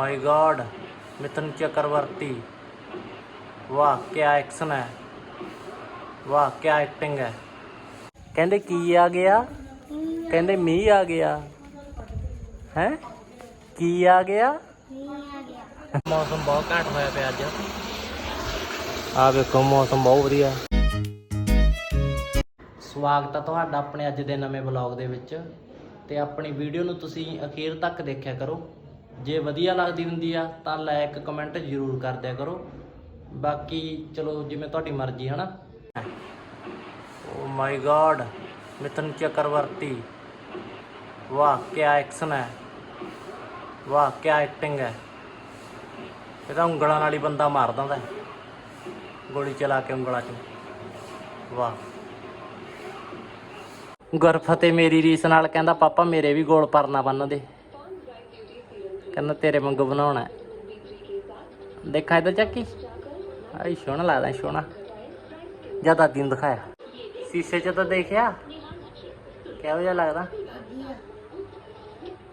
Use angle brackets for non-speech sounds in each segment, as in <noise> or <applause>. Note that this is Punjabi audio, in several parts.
माय गॉड मिथुन चक्रवर्ती ਵਾਹ ਕੀ ਐਕਸ਼ਨ ਹੈ ਵਾਹ ਕੀ ਐਕਟਿੰਗ ਹੈ ਕਹਿੰਦੇ ਕੀ ਆ ਗਿਆ ਕਹਿੰਦੇ ਮੀਂਹ ਆ ਗਿਆ ਹੈ ਕੀ ਆ ਗਿਆ ਮੌਸਮ ਬਹੁਤ ਘੱਟ ਹੋਇਆ ਪਿਆ ਅੱਜ ਆ ਵੇਖੋ ਮੌਸਮ ਬਹੁਤ ਵਧੀਆ ਸਵਾਗਤ ਹੈ ਤੁਹਾਡਾ ਆਪਣੇ ਅੱਜ ਦੇ ਨਵੇਂ ਵਲੌਗ ਦੇ ਵਿੱਚ ਤੇ ਆਪਣੀ ਵੀਡੀਓ ਨੂੰ ਤੁਸੀਂ ਅਖੀਰ ਤੱਕ ਦੇਖਿਆ ਕਰੋ ਜੇ ਵਧੀਆ ਲੱਗਦੀ ਹੁੰਦੀ ਆ, ਤਾਂ ਲਾਇਕ ਕਮੈਂਟ ਜ਼ਰੂਰ ਕਰ ਦਿਆ ਕਰੋ। ਬਾਕੀ ਚਲੋ, ਜਿਵੇਂ ਤੁਹਾਡੀ ਮਰਜ਼ੀ ਹੈ ਨਾ oh oh my God Mithun Chakraborty. ਵਾਹ ਕੀ ਐਕਸ਼ਨ ਹੈ। ਵਾਹ, ਕਿਆ ਐਕਟਿੰਗ ਹੈ। ਇਹ ਤਾਂ ਉਂਗਲਾਂ ਨਾਲ ਹੀ ਬੰਦਾ ਮਾਰ ਦਿੰਦਾ ਗੋਲੀ ਚਲਾ ਕੇ ਉਂਗਲਾਂ 'ਚ। ਵਾਹ। ਗੁਰਫਤਿਹ ਮੇਰੀ ਰੀਸ ਨਾਲ ਕਹਿੰਦਾ, ਪਾਪਾ, ਮੇਰੇ ਵੀ ਗੋਲ ਪਰਨਾ ਬੰਨ ਦੇ। ਕਹਿੰਦਾ ਤੇਰੇ ਵਾਂਗੂ ਬਣਾਉਣਾ। ਹੈ। ਦੇਖਾਂ ਇਧਰ ਚੱਕੀ। ਆਈ ਸੋਹਣਾ ਲੱਗਦਾ, ਸੋਹਣਾ। ਜਾਂ ਦਾਦੀ ਨੂੰ ਦਿਖਾਇਆ। ਸ਼ੀਸ਼ੇ 'ਚ ਤਾਂ ਦੇਖਿਆ। ਕਿਹੋ ਜਿਹਾ ਲੱਗਦਾ।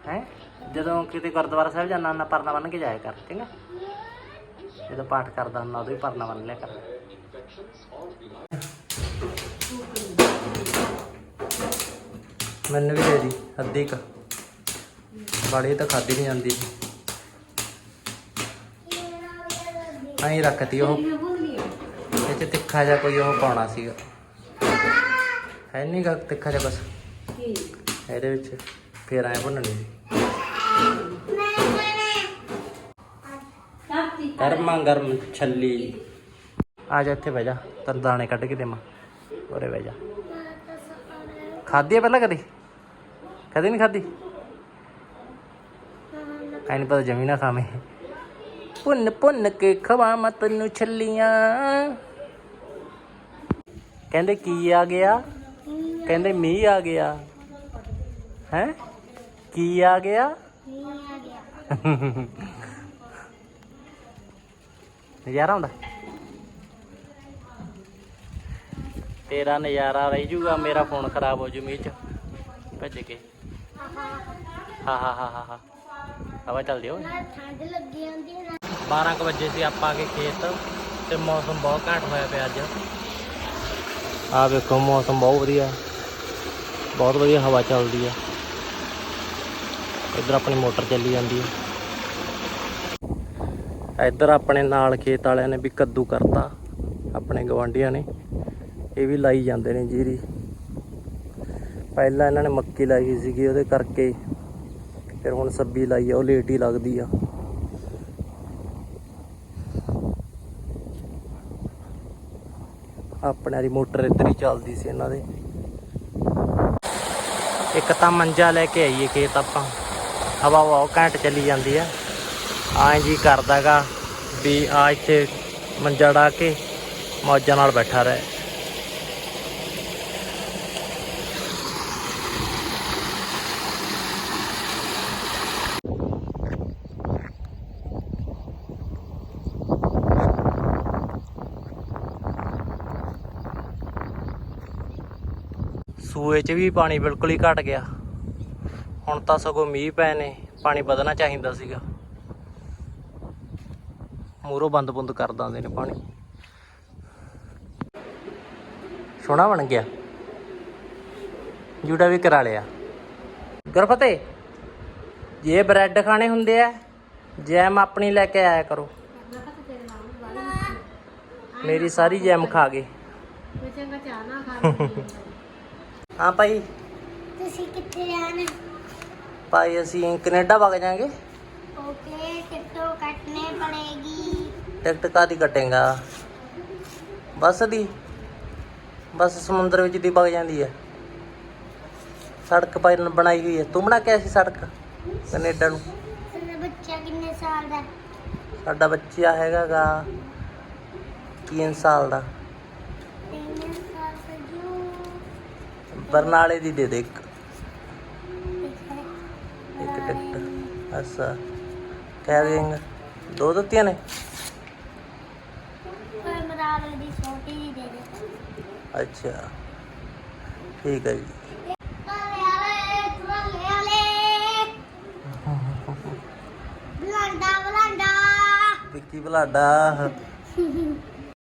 ਹੈ? ਜਦੋਂ ਕਿਤੇ ਗੁਰਦੁਆਰਾ ਸਾਹਿਬ ਜਾਣਾ ਨਾ ਪਰਨਾ ਬੰਨ ਕੇ ਜਾਇਆ ਕਰ ਠੀਕ ਹੈ ਜਦੋਂ ਪਾਠ ਕਰਦਾ ਹੁੰਦਾ, ਉਦੋਂ ਹੀ ਪਰਨਾ ਬੰਨ ਲਿਆ ਕਰ। ਮੈਨੂੰ ਵੀ ਦੇ ਦੀ, ਅੱਧੀ ਕ। ਬੜੀ ਤਾਂ ਖਾਦੀ ਨਹੀਂ ਜਾਂਦੀ। ਐਂ ਰੱਖਤੀ ਉਹ। ਇਹ ਚ ਤਿੱਖਾ ਜਿਹਾ ਕੋਈ ਉਹ ਪਾਉਣਾ ਸੀਗਾ। ਹੈ ਨਹੀਂ ਗਾ ਤਿੱਖਾ ਜਿਹਾ ਬਸ ਇਹਦੇ ਵਿੱਚ ਫੇਰ ਐਂ ਭੁੰਨਣੀ। ਸੀ ਗਰਮਾ ਗਰਮ ਛੱਲੀ। ਆ ਜਾ ਇੱਥੇ ਬਹਿ ਜਾ। ਤੈਨੂੰ ਦਾਣੇ ਕੱਢ ਕੇ ਦੇਵਾਂ। ਉਰੇ ਬਹਿ ਜਾ। ਖਾਧੀ ਆ ਪਹਿਲਾਂ ਕਦੇ? ਕਦੇ ਨਹੀਂ ਖਾਧੀ? ਐ ਪਤਾ ਜਮੀ ਨਾ ਖਾਵੇਂ। ਪੁੰਨ ਪੁੰਨ ਕੇ ਖਵਾਵਾਂ ਤੈਨੂੰ ਛੱਲੀਆਂ। ਕਹਿੰਦੇ ਕੀ ਆ ਗਿਆ? ਕਹਿੰਦੇ ਮੀਂਹ ਆ ਗਿਆ। ਹੈ? ਕੀ ਆ ਗਿਆ? ਨਜ਼ਾਰਾ ਹੁੰਦਾ ਤੇਰਾ ਨਜ਼ਾਰਾ ਰਹਿ ਜੂਗਾ, ਮੇਰਾ ਫੋਨ ਖਰਾਬ ਹੋ ਜੂ ਮੀਂਹ ਚ। ਭੱਜ ਕੇ। ਹਾ ਹਾ ਹਾ ਹਾ ਹਾ। ਹਵਾ ਚੱਲਦੀ ਓਏ ਠੰਡ ਲੱਗੀ ਜਾਂਦੀ ਹੈ 12 ਕੁ ਵਜੇ ਸੀ ਆਪਾਂ ਆ ਕੇ ਖੇਤ ਤੇ ਮੌਸਮ ਬਹੁਤ ਘੱਟ ਹੋਇਆ ਪਿਆ ਅੱਜ। ਆ ਵੇਖੋ ਮੌਸਮ ਬਹੁਤ ਵਧੀਆ। ਬਹੁਤ ਵਧੀਆ ਹਵਾ ਚੱਲਦੀ ਆ। ਇੱਧਰ ਆਪਣੀ ਮੋਟਰ ਚੱਲੀ ਜਾਂਦੀ ਆ। ਇੱਧਰ ਆਪਣੇ ਨਾਲ ਖੇਤ ਵਾਲਿਆਂ ਨੇ ਵੀ ਕੱਦੂ ਕਰਤਾ ਆਪਣੇ ਗਵਾਂਢੀਆਂ ਨੇ। ਇਹ ਵੀ ਲਾਈ ਜਾਂਦੇ ਨੇ ਜੀਰੀ। ਪਹਿਲਾਂ ਇਹਨਾਂ ਨੇ ਮੱਕੀ ਲਾਈ ਸੀਗੀ ਉਹਦੇ ਕਰਕੇ ਫਿਰ ਹੁਣ ਸੱਬੀ ਲਾਈ ਆ, ਉਹ ਲੇਟ ਹੀ ਲੱਗਦੀ ਆ। ਆਪਣੇ ਦੀ ਮੋਟਰ ਇੱਧਰ ਹੀ ਚੱਲਦੀ ਸੀ ਇਹਨਾਂ ਦੇ। ਇੱਕ ਤਾਂ ਮੰਜਾ ਲੈ ਕੇ ਆਈਏ ਖੇਤ ਆਪਾਂ। ਹਵਾ ਬਹੁਤ ਘੈਂਟ ਚੱਲੀ ਜਾਂਦੀ ਆ। ਆਂ ਜੀ ਕਰਦਾਗਾ ਵੀ ਆ ਇੱਥੇ ਮੰਜਾ ਡਾ ਕੇ ਮੌਜਾਂ ਨਾਲ ਬੈਠਾ ਰਹੇ। ਸੂਏ 'ਚ ਵੀ ਪਾਣੀ ਬਿਲਕੁਲ ਹੀ ਘਟ ਗਿਆ। ਹੁਣ ਤਾਂ ਸਗੋਂ ਮੀਂਹ ਪਏ ਨੇ ਪਾਣੀ ਵਧਣਾ ਚਾਹੀਦਾ ਸੀਗਾ। ਮੂਰੋਂ ਬੰਦ ਬੰਦ ਕਰ ਦਿੰਦੇ ਨੇ ਪਾਣੀ। ਸੋਹਣਾ ਬਣ ਗਿਆ। ਜੂੜਾ ਵੀ ਕਰਾ ਲਿਆ। ਗੁਰਫਤੇ ਜੇ ਬ੍ਰੈਡ ਖਾਣੇ ਹੁੰਦੇ ਆ ਜੈਮ ਆਪਣੀ ਲੈ ਕੇ ਆਇਆ ਕਰੋ। ਮੇਰੀ ਸਾਰੀ ਜੈਮ ਖਾ ਗਏ। ਮੈਂ ਚੰਗਾ ਚਾਹ ਨਾ ਖਾ <laughs> ਹਾਂ ਭਾਈ। ਤੁਸੀਂ ਕਿੱਥੇ ਜਾਣਾ ਭਾਈ ਅਸੀਂ ਕੈਨੇਡਾ ਵਗ ਜਾਾਂਗੇ ਓਕੇ ਟਿਕਟੋ ਕੱਟਨੇ ਪੜੇਗੀ। ਟਿਕਟ ਕਾਦੀ ਕਟੇਗਾ? ਬੱਸ ਦੀ। ਬੱਸ ਸਮੁੰਦਰ ਵਿੱਚ ਦੀ ਵਗ ਜਾਂਦੀ ਹੈ। ਸੜਕ ਭਾਈ ਬਣਾਈ ਹੋਈ ਹੈ। ਤੂੰ ਬਣਾ ਕੇ ਅਸੀਂ ਸੜਕ? ਕੈਨੇਡਾ ਨੂੰ। ਸਾਡਾ ਬੱਚਾ ਕਿੰਨੇ ਸਾਲ ਦਾ? ਸਾਡਾ ਬੱਚਾ ਹੈਗਾਗਾ 3 ਸਾਲ ਦਾ। ਬਰਨਾਲੇ ਦੀ ਦੇ ਦੇ ਇੱਕ। ਇੱਕ ਟਿਕਟ। ਅਸਾ ਕਹਿ ਦੋ ਦਿੱਤੀਆਂ ਨੇ? ਅੱਛਾ। ਠੀਕ ਹੈ ਜੀ। ਬਲਾਂਡਾ ਬਲਾਂਡਾ। <laughs>